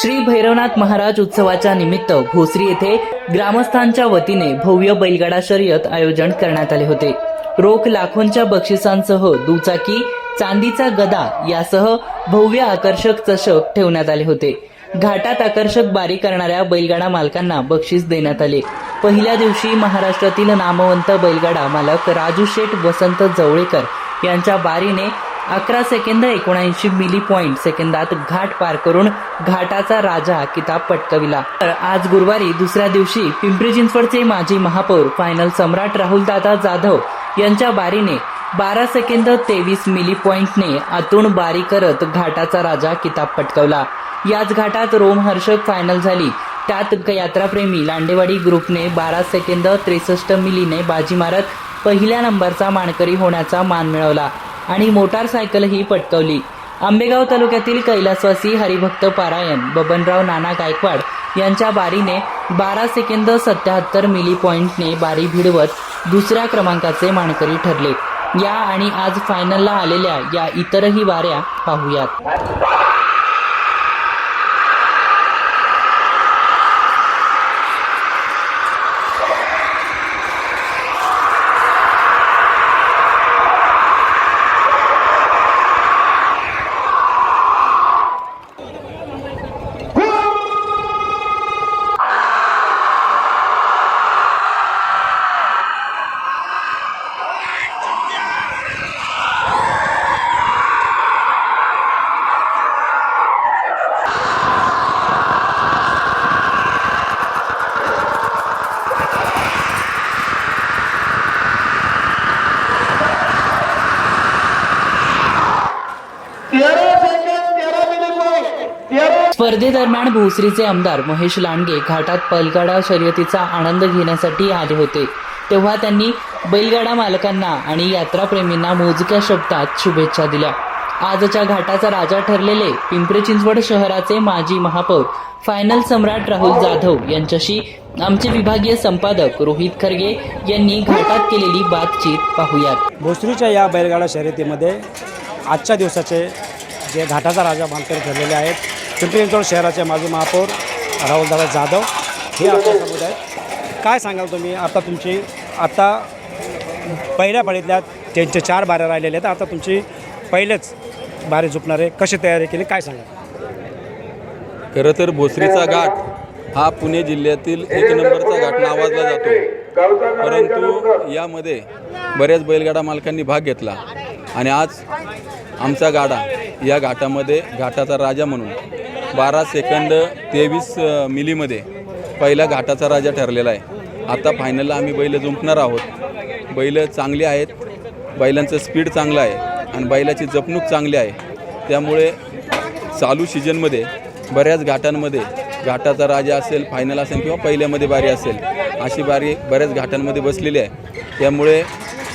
श्री भैरवनाथ महाराज उत्सवाच्या निमित्त भोसरी येथे ग्रामस्थांच्या वतीने भव्य बैलगाडा शर्यत आयोजन करण्यात आले होते. रोख लाखोंच्या बक्षिसांसह दुचाकी चांदीचा गदा यासह भव्य आकर्षक चषक ठेवण्यात आले होते. घाटात आकर्षक बारी करणाऱ्या बैलगाडा मालकांना बक्षीस देण्यात आले. पहिल्या दिवशी महाराष्ट्रातील नामवंत बैलगाडा मालक राजू शेठ वसंत जवळेकर यांच्या बारीने अकरा सेकंद एकोणऐंशी मिली पॉईंट सेकंदात घाट पार करून घाटाचा राजा किताब पटकविला. तर आज गुरुवारी दुसऱ्या दिवशी पिंपरी चिंचवडचे माजी महापौर फायनल सम्राट राहुलदादा जाधव यांच्या बारीने बारा सेकंद तेवीस मिली पॉईंटने आतून बारी करत घाटाचा राजा किताब पटकवला. याच घाटात रोमहर्षक फायनल झाली. त्यात यात्राप्रेमी लांडेवाडी ग्रुपने बारा सेकंद त्रेसष्ट मिलीने बाजी मारत पहिल्या नंबरचा मानकरी होण्याचा मान मिळवला. आणि मोटारसायकलही पटकवली. आंबेगाव तालुक्यातील कैलासवासी हरिभक्त पारायण बबनराव नाना गायकवाड यांच्या बारीने बारा सेकंद सत्याहत्तर मिली पॉईंटने बारी भिडवत दुसऱ्या क्रमांकाचे मानकरी ठरले. या आणि आज फायनलला आलेल्या या इतरही बाऱ्या पाहूयात तेरा सेकंड तेरा मिनिट पॉईंट तेरा स्पर्धेदरम्यान भोसरीचे आमदार महेश लांडगे घाटात पलगाडा शर्यतीचा आनंद घेण्यासाठी आले होते. तेव्हा त्यांनी बैलगाडा मालकांना आणि यात्राप्रेमींना मोजक्या शब्दात शुभेच्छा दिल्या. आजच्या घाटाचा राजा ठरलेले पिंपरी चिंचवड शहराचे माजी महापौर फायनल सम्राट राहुल जाधव यांच्याशी आमचे विभागीय संपादक रोहित खरगे यांनी घाटात केलेली बातचीत पाहूयात. भोसरीच्या या बैलगाडा शर्यतीमध्ये आजच्या दिवसाचे जे घाटाचा राजा मानकरी ठरलेले आहेत पिंपरी चिंचवड शहराचे माजी महापौर राहुलदादा जाधव हे आपल्यासमोर आहेत. काय सांगाल तुम्ही? आता तुमची आता पहिल्या फळीतल्या त्यांचे चार बाऱ्या राहिलेल्या आहेत. आता तुमची पहिलेच बारे झुपणारे कशी तयारी केली? काय सांगाल? खरं तर भोसरीचा घाट हा पुणे जिल्ह्यातील एक नंबरचा घाट नावाजला जातो. परंतु यामध्ये बऱ्याच बैलगाडा मालकांनी भाग घेतला. आणि आज आमचा गाडा या घाटामध्ये घाटाचा राजा म्हणून बारा सेकंद तेवीस मिलीमध्ये पहिला घाटाचा राजा ठरलेला आहे. आता फायनलला आम्ही बैल जुंपणार आहोत. बैल चांगली आहेत बैलांचं स्पीड चांगलं आहे आणि बैलाची जपणूक चांगली आहे. त्यामुळे चालू सीजनमध्ये बऱ्याच घाटांमध्ये घाटाचा राजा असेल फायनल असेल किंवा पहिल्यामध्ये बारी असेल अशी बारी बऱ्याच घाटांमध्ये बसलेली आहे. त्यामुळे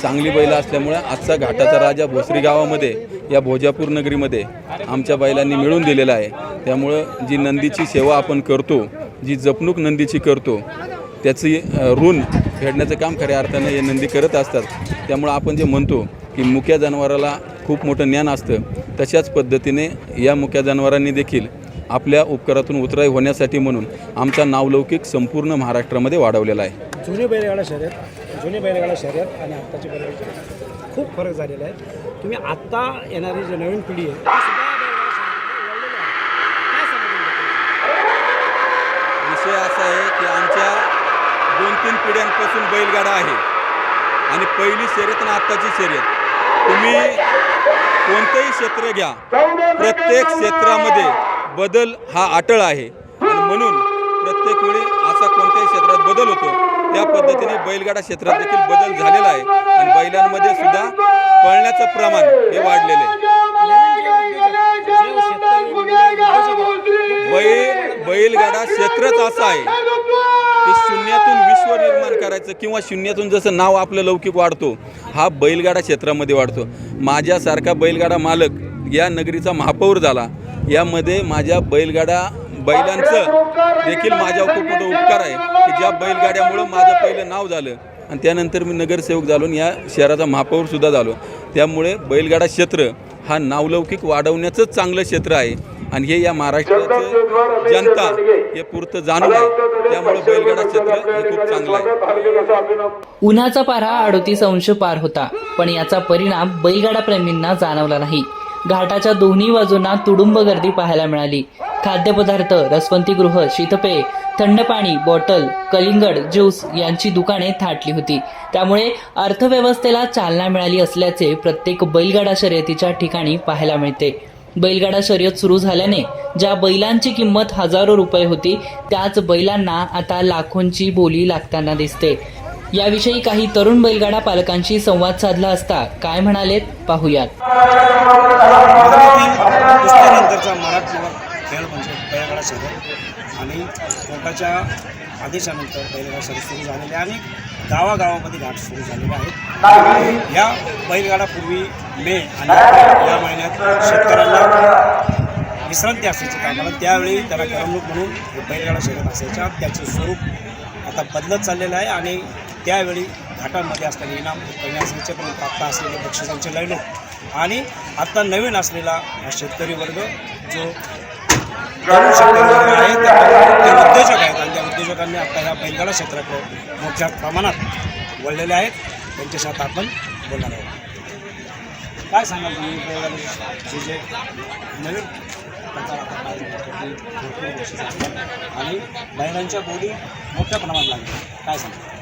चांगली बैलं असल्यामुळे आजचा घाटाचा राजा भोसरी गावामध्ये या भोजापूर नगरीमध्ये आमच्या बैलांनी मिळून दिलेला आहे. त्यामुळं जी नंदीची सेवा आपण करतो जी जपणूक नंदीची करतो त्याची ऋण फेडण्याचं काम खऱ्या अर्थानं हे नंदी करत असतात. त्यामुळं आपण जे म्हणतो की मुक्या जनावराला खूप मोठं ज्ञान असतं तशाच पद्धतीने या मुक्या जनावरांनी देखील आपल्या उपकारातून उतराई होण्यासाठी म्हणून आमचा नावलौकिक संपूर्ण महाराष्ट्रामध्ये वाढवलेला आहे. जुनी बैलगाडा शर्यत जुनी बैलगाडा शर्यत आणि आत्ताची बैलगाडा खूप फरक झालेला आहे. तुम्ही आत्ता येणारी जी नवीन पिढी आहे ती सुद्धा बैलगाडा शर्यतीमध्ये वळलेली आहे. काय सांगा तुम्ही? विषय असा आहे की आमच्या दोन तीन पिढ्यांपासून बैलगाडा आहे. आणि पहिली शर्यत आणि आत्ताची शर्यत. तुम्ही कोणतंही क्षेत्र घ्या. प्रत्येक क्षेत्रामध्ये बदल हा अटळ आहे. आणि म्हणून प्रत्येक वेळी असा कोणत्याही क्षेत्रात बदल होतो. त्या पद्धतीने बैलगाडा क्षेत्रात देखील बदल झालेला आहे. आणि बैलांमध्ये सुद्धा पळण्याचं प्रमाण हे वाढलेलं आहे. बैल बैलगाडा क्षेत्रच असं आहे. शून्यातून विश्व निर्माण करायचं किंवा शून्यातून जसं नाव आपलं लौकिक वाढतो हा बैलगाडा क्षेत्रामध्ये वाढतो. माझ्यासारखा बैलगाडा मालक या नगरीचा महापौर झाला. यामध्ये माझ्या बैलगाडा बैलांचं देखील माझ्यावर खूप मोठं उपकार आहे. की ज्या बैलगाड्यामुळं माझं पहिलं नाव झालं आणि त्यानंतर मी नगरसेवक झालो आणि या शहराचा महापौरसुद्धा झालो. त्यामुळे बैलगाडा क्षेत्र हा नावलौकिक वाढवण्याचंच चांगलं क्षेत्र आहे. आणि हे या महाराष्ट्राचं जनता हे पुरतं जाणून आहे त्यामुळे बैलगाडा क्षेत्र हे खूप चांगलं आहे. उन्हाचा पारा अडोतीस अंश पार होता पण याचा परिणाम बैलगाडा प्रेमींना जाणवला नाही. घाटाच्या दोन्ही बाजूंना तुडुंब गर्दी पाहायला मिळाली. खाद्यपदार्थ रसवंतीगृह शीतपेय थंड पाणी बॉटल कलिंगड ज्यूस यांची दुकाने थाटली होती. त्यामुळे अर्थव्यवस्थेला चालना मिळाली असल्याचे प्रत्येक बैलगाडा शर्यतीच्या ठिकाणी पाहायला मिळते. बैलगाडा शर्यत सुरू झाल्याने ज्या बैलांची किंमत हजारो रुपये होती त्याच बैलांना आता लाखोंची बोली लागताना दिसते. याविषयी काही तरुण बैलगाडा पालकांशी संवाद साधला असता काय म्हणालेत पाहुयात. म्हणजे बैलगाडा शर्यत. आणि कोर्टाच्या आदेशानंतर बैलगाडा शर्यत सुरू झालेल्या आणि गावागावामध्ये घाट सुरू झालेले आहेत या बैलगाडापूर्वी मे आणि या महिन्यात शेतकऱ्यांना विश्रांती असायची. कामाला त्यावेळी त्याला करमणूक म्हणून बैलगाडा शर्यत असायच्या. त्याचं स्वरूप आता बदलत चाललेलं आहे आणि त्यावेळी घाटांमध्ये असलेले इनाम कमी पण प्राप्त असलेले बक्षिसांचे लयनोट आणि आत्ता नवीन असलेला हा शेतकरी वर्ग जो तरुण शेतकरी वर्ग आहे त्या ते उद्योजक आहेत. आणि त्या उद्योजकांनी आत्ता ह्या बैलगाडा क्षेत्राकडे मोठ्या प्रमाणात वळलेले आहेत. त्यांच्याशी आपण बोलणार आहोत. काय सांगाल तुम्ही? जे जे नवीन प्रकार आता भरपूर आणि बैलांच्या बोली मोठ्या प्रमाणात लागतात काय सांगाल?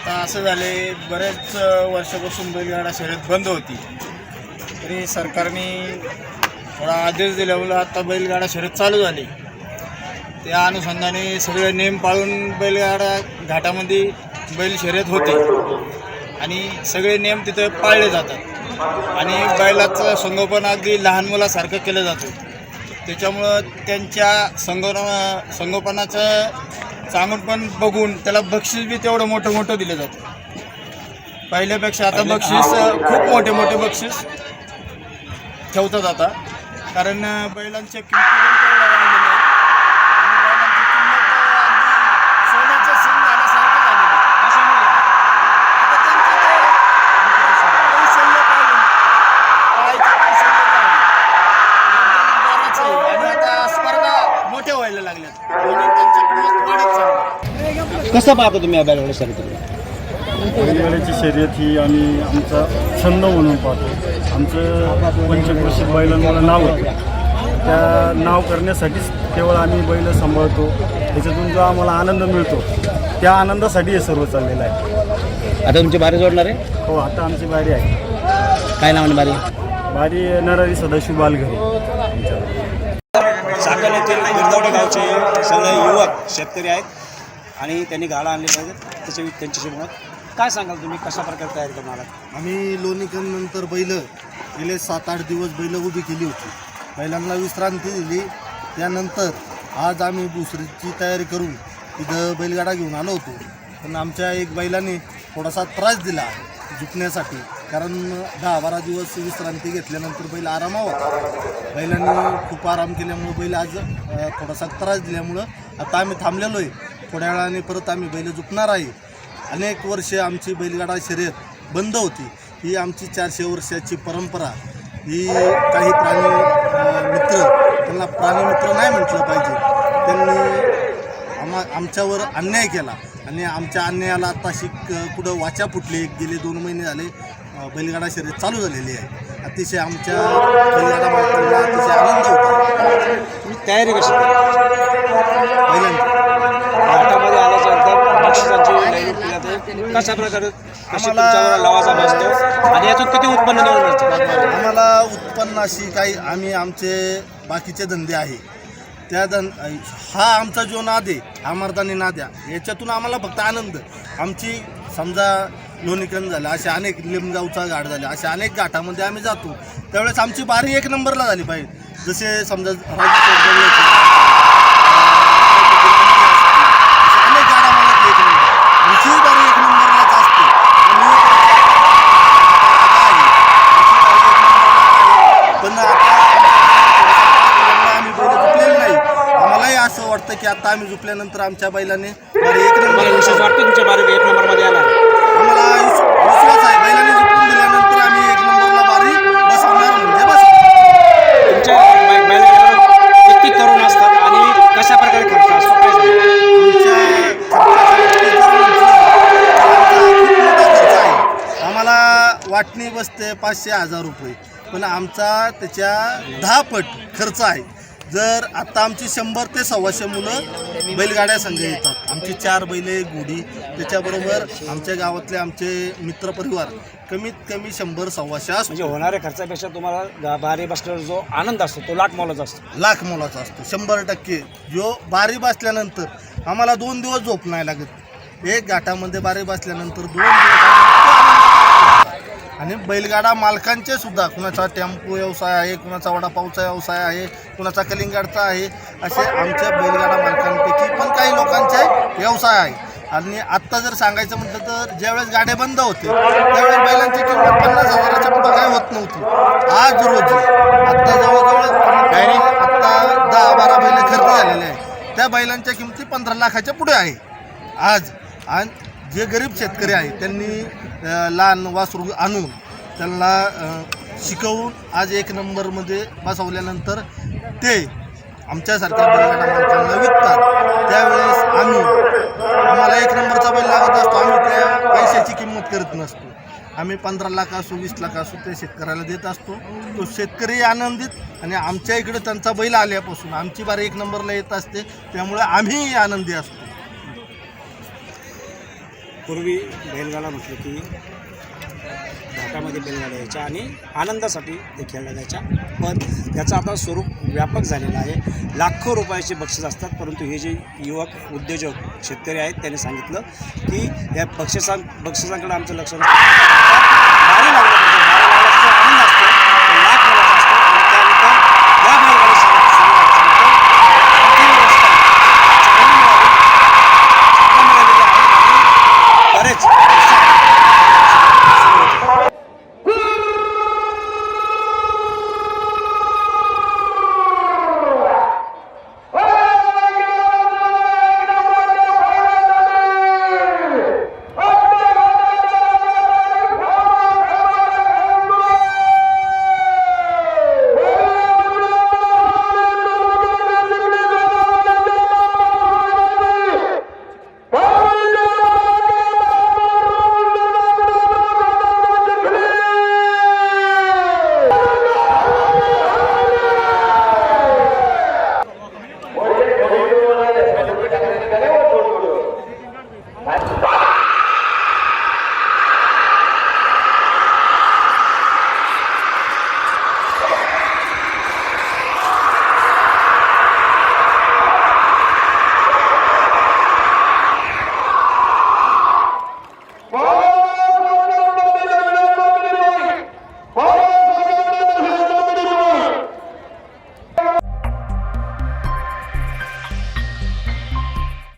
आता असं झाले बरेच वर्षापासून बैलगाडा शर्यत बंद होती. तरी सरकारने थोडा आदेश दिल्यामुळं आता बैलगाडा शर्यत चालू झाली. त्या अनुषंगाने सगळे नेम पाळून बैलगाडा घाटामध्ये बैल शर्यत होते. आणि सगळे नियम तिथे पाळले जातात. आणि बैलाचं संगोपन अगदी लहान मुलासारखं केलं जातं. त्याच्यामुळं त्यांच्या संगोपन संगोपनाचं चांगून पण बघून त्याला बक्षीस बी तेवढं मोठं मोठं दिलं जातं. पहिल्यापेक्षा आता बक्षीस खूप मोठे मोठे बक्षीस ठेवतात आता. कारण बैलांच्या किमती पण तेवढ्या वाढलेल्या आहेत. आणि बैलांची किंमत अ, अगदी सोन्याचं सिंग झाल्यासारखं झालेलं आहे. आता त्यांचं ते कौशल्य पाहिजे. पाहायचं कौशल्य पाहिजे. एकदम बरंच आहे. आणि आता स्पर्धा मोठ्या व्हायला लागल्यात. कसं पाहता तुम्ही या बैलगाडा शर्यतीकडे? बैलगाड्याची शर्यत ही आम्ही आमचा छंद म्हणून पाहतो. आमचं पंचक्रोशीत बैलांमुळे नाव होतं. त्या नाव करण्यासाठीच केवळ आम्ही बैल सांभाळतो. त्याच्यातून जो आम्हाला आनंद मिळतो त्या आनंदासाठी हे सर्व चाललेलं आहे. आता तुमची बारी जोडणार आहे? हो आता आमची बारी आहे. काय नावाने बारी? बारी नरारी सदाशिव बालघरी. साकल येथील बिरदवडे गावचे सगळे युवक शेतकरी आहेत. आणि त्यांनी गाडा आणली पाहिजेत. त्याच्या त्यांच्याशी म्हणत काय सांगाल तुम्ही? कशा प्रकारे तयारी करणार आहात? आम्ही लोणीकरणनंतर बैल गेले सात आठ दिवस बैल उभी केली होती. बैलांना विश्रांती दिली. त्यानंतर आज आम्ही दुसरीची तयारी करून तिथं बैलगाडा घेऊन आलो होतो. पण आमच्या एक बैलाने थोडासा त्रास दिला झुकण्यासाठी. कारण दहा बारा दिवस विश्रांती घेतल्यानंतर बैल आरामावा बैलांनी खूप आराम केल्यामुळं बैल आज थोडासा त्रास दिल्यामुळं आता आम्ही थांबलेलो आहे थोड्या वेळाने परत आम्ही बैल झुकणार आहे. अनेक वर्षे आमची बैलगाडा शर्यत बंद होती. ही आमची चारशे वर्षाची परंपरा. ही काही प्राणी मित्र त्यांना प्राणीमित्र नाही म्हटलं पाहिजे. त्यांनी आम्हा आमच्यावर अन्याय केला. आणि आमच्या अन्यायाला आता शिक कुठं वाचा फुटली. गेले दोन महिने झाले. बैलगाडा शर्यत चालू झालेली आहे. अतिशय आमच्या बैलगाडा मालकांना अतिशय आनंद होता. तुम्ही तयारी कशी पहिल्यांदा घाटामध्ये आल्याच्यानंतर बक्षिसांची लाईन केली जाते. कशा प्रकारे कशी आम्हाला- तुमच्यावर लवासा बसतो आणि यातून किती उत्पन्न मिळतं? आम्हाला उत्पन्नाशी काही आम्ही आमचे बाकीचे धंदे आहे. त्या धन हा आमचा जो नाद आहे हा मर्दानी नाद आहे. याच्यातून आम्हाला फक्त आनंद. आमची समजा लोणीकरण झालं असे अनेक लिमगावचा घाट झाले असे अनेक घाटामध्ये आम्ही जातो. त्यावेळेस आमची बारी एक नंबरला झाली पाहिजे जसे समजा. अनेक मला एक नंबर. आमची बारी एक नंबरलाच असते. आम्ही पण आता आम्ही बैल झुकलेले नाही. आम्हालाही असं वाटतं की आता आम्ही झुकल्यानंतर आमच्या बैलाने बारी एक मला नंबर विशेष वाटतं तुमच्या बारीक एक नंबरमध्ये आला बसते पाचशे हजार रुपये. पण आमचा त्याच्या दहा पट खर्च आहे. जर आता आमची शंभर ते सव्वाशे मुलं बैलगाड्या संघ येतात. आमची चार बैले गुढी त्याच्याबरोबर आमच्या गावातले आमचे मित्रपरिवार कमीत कमी शंभर सव्वाशे असतो. म्हणजे होणाऱ्या खर्चापेक्षा तुम्हाला गा- बारी बसल्यावर जो आनंद असतो तो लाख मोलाचा असतो. लाख मोलाचा असतो. शंभर टक्के. जो बारी बसल्यानंतर आम्हाला दोन दिवस झोप नाही लागत. एक घाटामध्ये बारी बसल्यानंतर दोन दिवस आणि बैलगाडा मालकांचे सुद्धा. कुणाचा टेम्पो व्यवसाय आहे कुणाचा वडापावचा व्यवसाय आहे कुणाचा कलिंगाडचा आहे असे आमच्या बैलगाडा मालकांपैकी पण काही लोकांचे व्यवसाय आहे. आणि आत्ता जर सांगायचं म्हटलं तर ज्यावेळेस गाड्या बंद होते त्यावेळेस बैलांची किंमत पन्नास हजाराच्या पुढे काय होत नव्हती. आज रोजी आत्ता जवळजवळ आत्ता दहा बारा बैल खरेदी झालेले आहे त्या बैलांच्या किमती पंधरा लाखाच्या पुढे आहे. आज आणि जे गरीब शेतकरी आहे त्यांनी लहान वासरू आणून त्यांना शिकवून आज एक नंबरमध्ये बसवल्यानंतर ते आमच्यासारख्या बैलगाडा मालकांना विकतात. त्यावेळेस आम्ही आम्हाला एक नंबरचा बैल लागत असतो आम्ही त्या पैशाची किंमत करत नसतो. आम्ही पंधरा लाख असो वीस लाख असो ते शेतकऱ्याला देत असतो. तो शेतकरी आनंदित आणि आमच्या इकडे त्यांचा बैल आल्यापासून आमची बारी एक नंबरला येत असते त्यामुळे आम्हीही आनंदी असतो. पूर्वी बैलगाडा म्हटलं की घाटामध्ये बैलगाड्या यायच्या आणि आनंदासाठी ते खेळल्या जायच्या. पण त्याचं आता स्वरूप व्यापक झालेलं आहे. लाखो रुपयाचे बक्षीस असतात. परंतु हे जे युवक उद्योजक शेतकरी आहेत त्यांनी सांगितलं की या बक्षिसां बक्षिसांकडे आमचं लक्ष नसतं.